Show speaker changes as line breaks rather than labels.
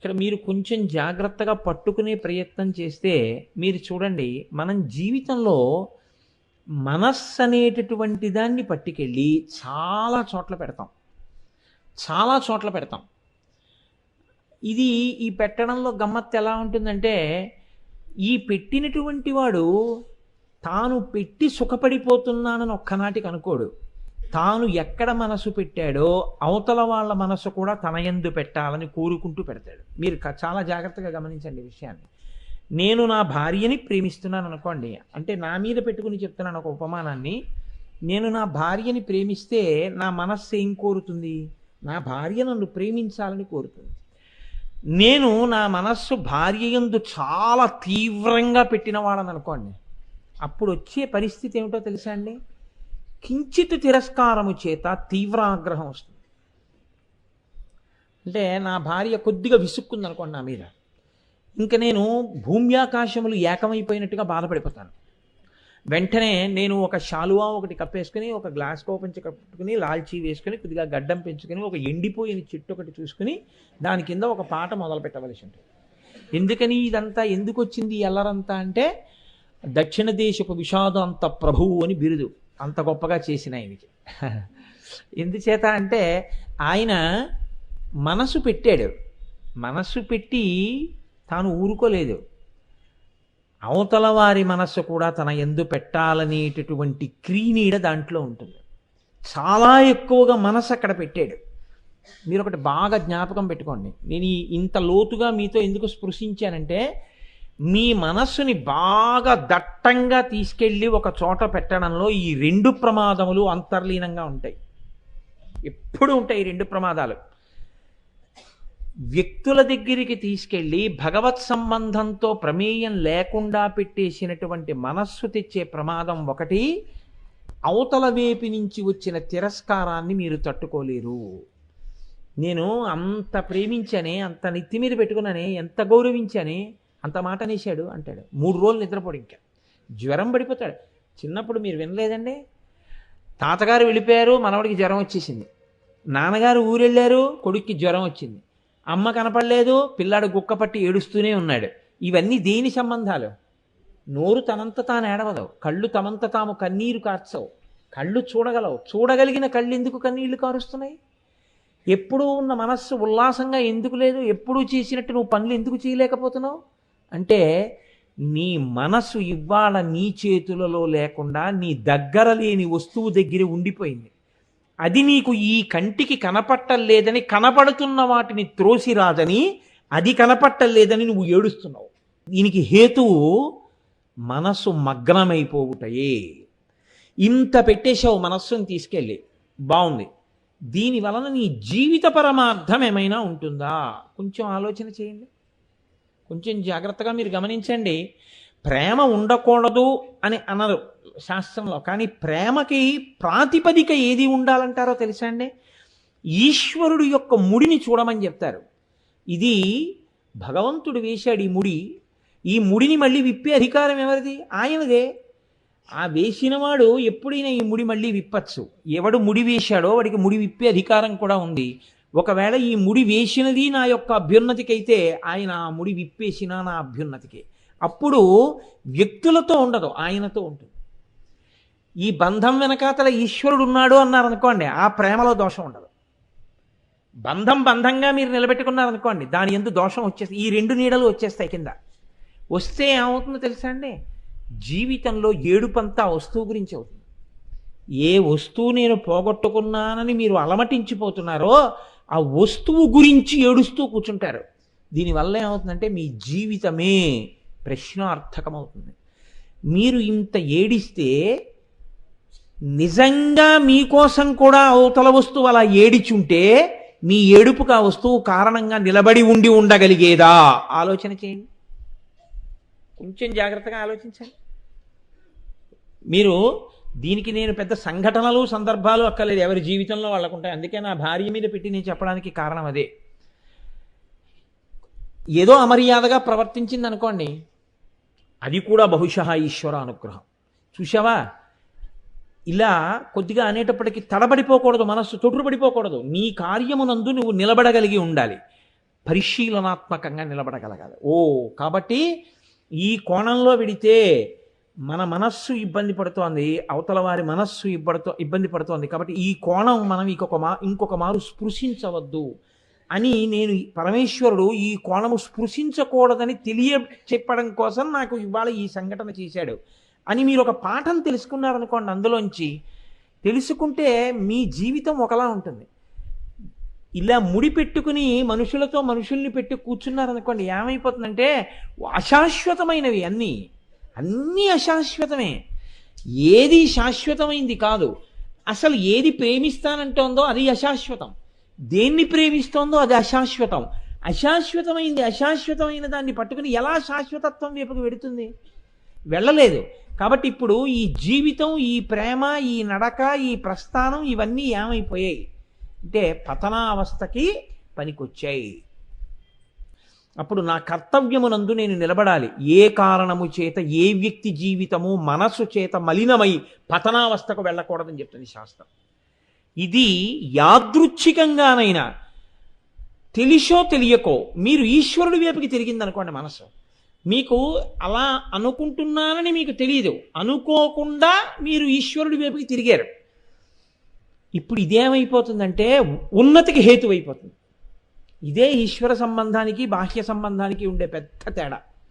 ఇక్కడ మీరు కొంచెం జాగ్రత్తగా పట్టుకునే ప్రయత్నం చేస్తే మీరు చూడండి మనం జీవితంలో మనస్సు అనేటటువంటి దాన్ని పట్టుకెళ్ళి చాలా చోట్ల పెడతాం. చాలా చోట్ల పెడతాం. ఇది ఈ పెట్టడంలో గమ్మత్తు ఎలా ఉంటుందంటే ఈ పెట్టినటువంటి వాడు తాను పెట్టి సుఖపడిపోతున్నానని ఒక్కనాటికి అనుకోడు. తాను ఎక్కడ మనసు పెట్టాడో అవతల వాళ్ళ మనసు కూడా తన ఎందు పెట్టాలని కోరుకుంటూ పెడతాడు. మీరు చాలా జాగ్రత్తగా గమనించండి విషయాన్ని. నేను నా భార్యని ప్రేమిస్తున్నాను అనుకోండి అంటే నా మీద పెట్టుకుని చెప్తున్నాను ఒక ఉపమానాన్ని నేను నా భార్యని ప్రేమిస్తే నా మనస్సు ఏం కోరుతుంది? నా భార్య నన్ను ప్రేమించాలని కోరుతుంది. నేను నా మనస్సు భార్య ఎందు చాలా తీవ్రంగా పెట్టిన వాళ్ళని అనుకోండి అప్పుడు వచ్చే పరిస్థితి ఏమిటో తెలుసా అండి? కించిత్ తిరస్కారము చేత తీవ్ర ఆగ్రహం వస్తుంది. అంటే నా భార్య కొద్దిగా విసుక్కుంది అనుకోండి నా మీద. ఇంకా నేను భూమ్యాకాశములు ఏకమైపోయినట్టుగా బాధపడిపోతాను. వెంటనే నేను ఒక శాలువా ఒకటి కప్పేసుకుని ఒక గ్లాస్ కోపించి కట్టుకుని లాల్చీ వేసుకుని కొద్దిగా గడ్డం పెంచుకుని ఒక ఎండిపోయిన చెట్టు ఒకటి చూసుకుని దాని కింద ఒక పాట మొదలు పెట్టవలసి ఉంటుంది. ఎందుకని ఇదంతా ఎందుకు వచ్చింది ఎల్లరంతా అంటే దక్షిణ దేశపు విషాదాంత ప్రభువు అని బిరుదు. అంత గొప్పగా చేసిన ఆయనకి ఎందుచేత అంటే ఆయన మనసు పెట్టాడు. మనస్సు పెట్టి తాను ఊరుకోలేదు. అవతల వారి మనస్సు కూడా తన ఎందు పెట్టాలనేటటువంటి క్రీనీడ దాంట్లో ఉంటుంది. చాలా ఎక్కువగా మనసు అక్కడ పెట్టాడు. మీరు ఒకటి బాగా జ్ఞాపకం పెట్టుకోండి. నేను ఇంత లోతుగా మీతో ఎందుకు స్పృశించానంటే మీ మనస్సుని బాగా దట్టంగా తీసుకెళ్ళి ఒక చోట పెట్టడంలో ఈ రెండు ప్రమాదములు అంతర్లీనంగా ఉంటాయి. ఎప్పుడు ఉంటాయి ఈ రెండు ప్రమాదాలు. వ్యక్తుల దగ్గరికి తీసుకెళ్ళి భగవత్ సంబంధంతో ప్రమేయం లేకుండా పెట్టేసినటువంటి మనస్సు తెచ్చే ప్రమాదం ఒకటి అవతల వేపి నుంచి వచ్చిన తిరస్కారాన్ని మీరు తట్టుకోలేరు. నేను అంత ప్రేమించానే అంత నెత్తి మీద పెట్టుకున్నానే ఎంత గౌరవించానే అంత మాట అనేసాడు అంటాడు. మూడు రోజులు నిద్రపోడు ఇంకా. జ్వరం పడిపోతాడు. చిన్నప్పుడు మీరు వినలేదండి? తాతగారు వెళ్ళిపోయారు మనవడికి జ్వరం వచ్చేసింది. నాన్నగారు ఊరెళ్ళారు కొడుక్కి జ్వరం వచ్చింది. అమ్మ కనపడలేదు పిల్లాడు గుక్క పట్టి ఏడుస్తూనే ఉన్నాడు. ఇవన్నీ దేని సంబంధాలు? నోరు తనంత తాను ఏడవదవు కళ్ళు తమంత తాము కన్నీరు కార్చవు. కళ్ళు చూడగలవు. చూడగలిగిన కళ్ళు ఎందుకు కన్నీళ్ళు కారుస్తున్నాయి? ఎప్పుడూ ఉన్న మనస్సు ఉల్లాసంగా ఎందుకు లేదు? ఎప్పుడూ చేసినట్టు నువ్వు పనులు ఎందుకు చేయలేకపోతున్నావు? అంటే నీ మనసు ఇవాళ నీ చేతులలో లేకుండా నీ దగ్గర లేని వస్తువు దగ్గర ఉండిపోయింది. అది నీకు ఈ కంటికి కనపట్టలేదని కనపడుతున్న వాటిని త్రోసిరాదని అది కనపట్టలేదని నువ్వు ఏడుస్తున్నావు. దీనికి హేతువు మనస్సు మగ్నమైపోవుటయే. ఇంత పెట్టేశావు మనస్సును తీసుకెళ్ళి. బాగుంది దీని వలన నీ జీవిత పరమార్థం ఏమైనా ఉంటుందా? కొంచెం ఆలోచన చేయండి. కొంచెం జాగ్రత్తగా మీరు గమనించండి. ప్రేమ ఉండకూడదు అని అనరు శాస్త్రంలో. కానీ ప్రేమకి ప్రాతిపదిక ఏది ఉండాలంటారో తెలుసా అండి? ఈశ్వరుడు యొక్క ముడిని చూడమని చెప్తారు. ఇది భగవంతుడు వేశాడు ఈ ముడి. ఈ ముడిని మళ్ళీ విప్పే అధికారం ఎవరిది? ఆయనదే. ఆ వేసినవాడు ఎప్పుడైనా ఈ ముడి మళ్ళీ విప్పచ్చు. ఎవడు ముడి వేశాడో వాడికి ముడి విప్పే అధికారం కూడా ఉంది. ఒకవేళ ఈ ముడి వేసినది నా యొక్క అభ్యున్నతికైతే ఆయన ఆ ముడి విప్పేసిన నా అభ్యున్నతికి. అప్పుడు వ్యక్తులతో ఉండదు ఆయనతో ఉంటుంది. ఈ బంధం వెనకాతల ఈశ్వరుడు ఉన్నాడు అన్నారు అనుకోండి ఆ ప్రేమలో దోషం ఉండదు. బంధం బంధంగా మీరు నిలబెట్టుకున్నారనుకోండి దాని ఎందు దోషం వచ్చేస్తాయి ఈ రెండు నీడలు వచ్చేస్తాయి కింద. వస్తే ఏమవుతుందో తెలుసా అండి? జీవితంలో ఏడుపంతా వస్తువు గురించి అవుతుంది. ఏ వస్తువు నేను పోగొట్టుకున్నానని మీరు అలమటించిపోతున్నారో ఆ వస్తువు గురించి ఏడుస్తూ కూర్చుంటారు. దీనివల్ల ఏమవుతుందంటే మీ జీవితమే ప్రశ్నార్థకమవుతుంది. మీరు ఇంత ఏడిస్తే నిజంగా మీకోసం కూడా అవతల వస్తువు అలా ఏడిచుంటే మీ ఏడుపుకు ఆ వస్తువు కారణంగా నిలబడి ఉండి ఉండగలిగేదా? ఆలోచన చేయండి. కొంచెం జాగ్రత్తగా ఆలోచించండి మీరు దీనికి నేను పెద్ద సంఘటనలు సందర్భాలు అక్కర్లేదు. ఎవరి జీవితంలో వాళ్ళకు ఉంటాయి అందుకే నా భార్య మీద పెట్టి నేను చెప్పడానికి కారణం అదే. ఏదో అమర్యాదగా ప్రవర్తించింది అనుకోండి అది కూడా బహుశా ఈశ్వర అనుగ్రహం. చూసావా ఇలా కొద్దిగా అనేటప్పటికీ తడబడిపోకూడదు మనస్సు తొట్టుపడిపోకూడదు నీ కార్యమునందు నువ్వు నిలబడగలిగి ఉండాలి. పరిశీలనాత్మకంగా నిలబడగలగాలి. ఓ కాబట్టి ఈ కోణంలో విడితే మన మనస్సు ఇబ్బంది పడుతోంది అవతల వారి మనస్సు ఇబ్బడుతో ఇబ్బంది పడుతోంది. కాబట్టి ఈ కోణం మనం ఇంకొక మా ఇంకొక మారు స్పృశించవద్దు అని నేను పరమేశ్వరుడు ఈ కోణము స్పృశించకూడదని తెలియ చెప్పడం కోసం నాకు ఇవాళ ఈ సంఘటన చేశాడు. అని మీరు ఒక పాఠం తెలుసుకున్నారనుకోండి అందులోంచి తెలుసుకుంటే మీ జీవితం ఒకలా ఉంటుంది. ఇలా ముడి పెట్టుకుని మనుషులతో మనుషుల్ని పెట్టి కూర్చున్నారనుకోండి ఏమైపోతుందంటే అశాశ్వతమైనవి అన్నీ. అన్నీ అశాశ్వతమే. ఏది శాశ్వతమైంది కాదు. అసలు ఏది ప్రేమిస్తానంటోందో అది అశాశ్వతం. దేన్ని ప్రేమిస్తోందో అది అశాశ్వతం. అశాశ్వతమైంది అశాశ్వతమైన దాన్ని పట్టుకుని ఎలా శాశ్వతత్వం వైపుకు వెడుతుంది? వెళ్ళలేదు. కాబట్టి ఇప్పుడు ఈ జీవితం ఈ ప్రేమ ఈ నడక ఈ ప్రస్థానం ఇవన్నీ ఏమైపోయాయి? అంటే పతనావస్థకి పనికొచ్చాయి. అప్పుడు నా కర్తవ్యమునందు నేను నిలబడాలి. ఏ కారణము చేత ఏ వ్యక్తి జీవితము మనసు చేత మలినమై పతనావస్థకు వెళ్ళకూడదని చెప్తుంది శాస్త్రం. ఇది యాదృచ్ఛికంగానైనా తెలిసో తెలియకో మీరు ఈశ్వరుడి వైపుకి తిరిగిందనుకోండి మనసు మీకు అలా అనుకుంటున్నానని మీకు తెలియదు అనుకోకుండా మీరు ఈశ్వరుడి వైపుకి తిరిగారు. ఇప్పుడు ఇదేమైపోతుందంటే ఉన్నతికి హేతువైపోతుంది. ఇదే ఈశ్వర సంబంధానికి బాహ్య సంబంధానికి ఉండే పెద్ద తేడా.